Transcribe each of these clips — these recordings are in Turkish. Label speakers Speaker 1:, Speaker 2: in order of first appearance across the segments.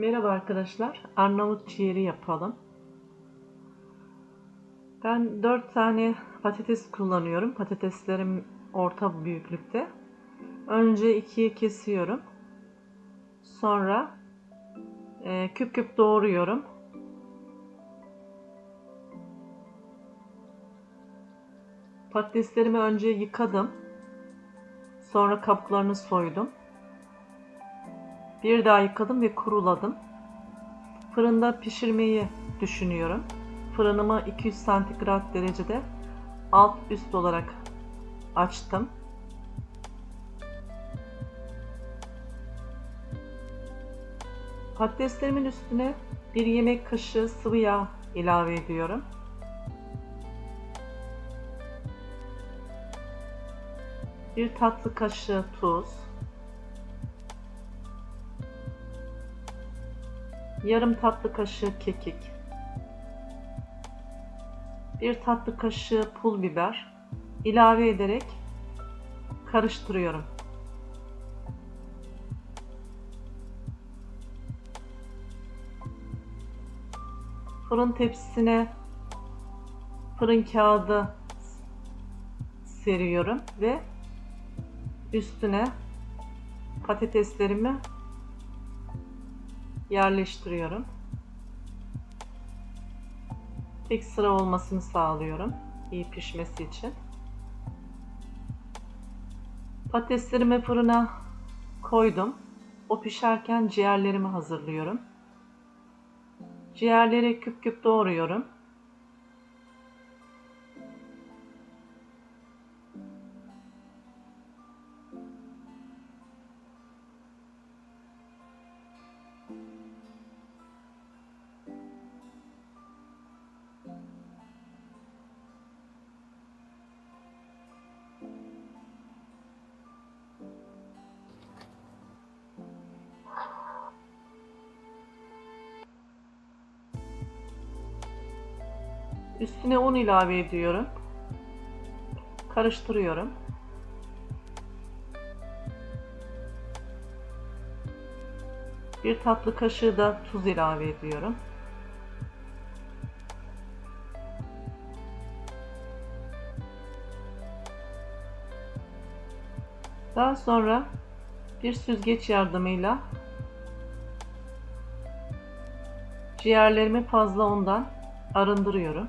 Speaker 1: Merhaba arkadaşlar. Arnavut ciğeri yapalım. Ben 4 tane patates kullanıyorum. Patateslerim orta büyüklükte. Önce ikiye kesiyorum. Sonra e, küp küp doğruyorum. Patateslerimi önce yıkadım. Sonra kabuklarını soydum. Bir daha yıkadım ve kuruladım. Fırında pişirmeyi düşünüyorum. Fırınımı 200 santigrat derecede alt üst olarak açtım. Patateslerimin üstüne bir yemek kaşığı sıvı yağ ilave ediyorum. Bir tatlı kaşığı tuz. Yarım tatlı kaşığı kekik. Bir tatlı kaşığı pul biber ilave ederek karıştırıyorum. Fırın tepsisine fırın kağıdı seriyorum ve üstüne patateslerimi yerleştiriyorum. Tek sıra olmasını sağlıyorum iyi pişmesi için. Patateslerimi fırına koydum. O pişerken ciğerlerimi hazırlıyorum. Ciğerleri küp küp doğruyorum. Üstüne un ilave ediyorum. Karıştırıyorum. Bir tatlı kaşığı da tuz ilave ediyorum. Daha sonra bir süzgeç yardımıyla ciğerlerimi fazla undan arındırıyorum.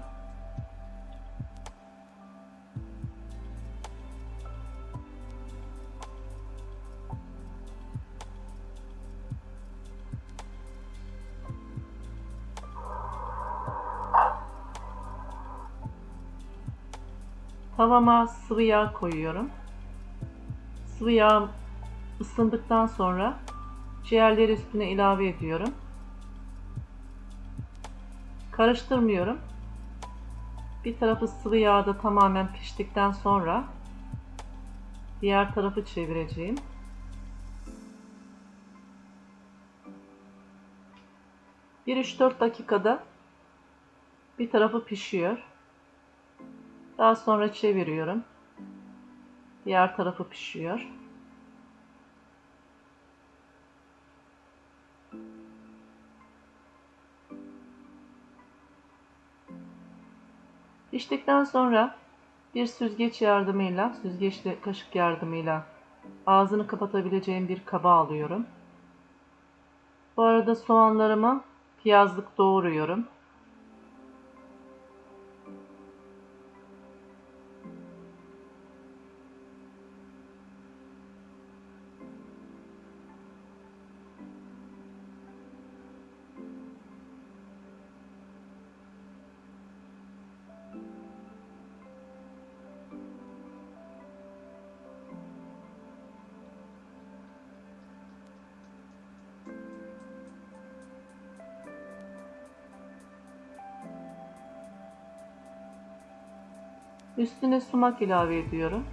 Speaker 1: Tavama sıvı yağ koyuyorum. Sıvı yağ ısındıktan sonra ciğerleri üstüne ilave ediyorum. Karıştırmıyorum. Bir tarafı sıvı yağda tamamen piştikten sonra diğer tarafı çevireceğim. Bir 3-4 dakikada bir tarafı pişiyor. Daha sonra çeviriyorum. Diğer tarafı pişiyor. Piştikten sonra bir süzgeç yardımıyla, süzgeçli kaşık yardımıyla ağzını kapatabileceğim bir kaba alıyorum. Bu arada soğanlarımı piyazlık doğruyorum. Üstüne sumak ilave ediyorum.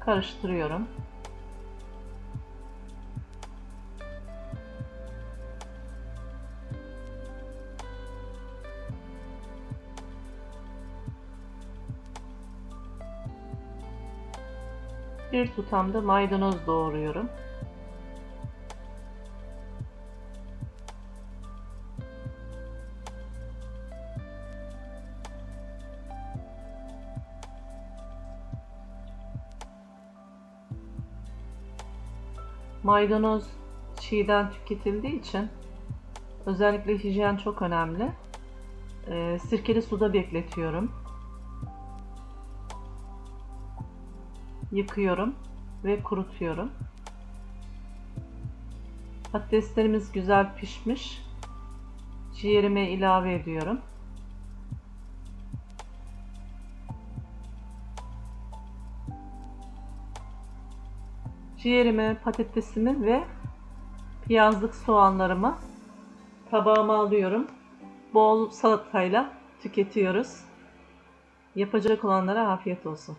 Speaker 1: Karıştırıyorum. Bir tutam da maydanoz doğruyorum. Maydanoz çiğden tüketildiği için özellikle hijyen çok önemli. Ee, sirkeli suda bekletiyorum. Yıkıyorum ve kurutuyorum. Patateslerimiz güzel pişmiş. Ciğerime ilave ediyorum. Ciğerimi, patatesimi ve piyazlık soğanlarımı tabağıma alıyorum. Bol salatayla tüketiyoruz. Yapacak olanlara afiyet olsun.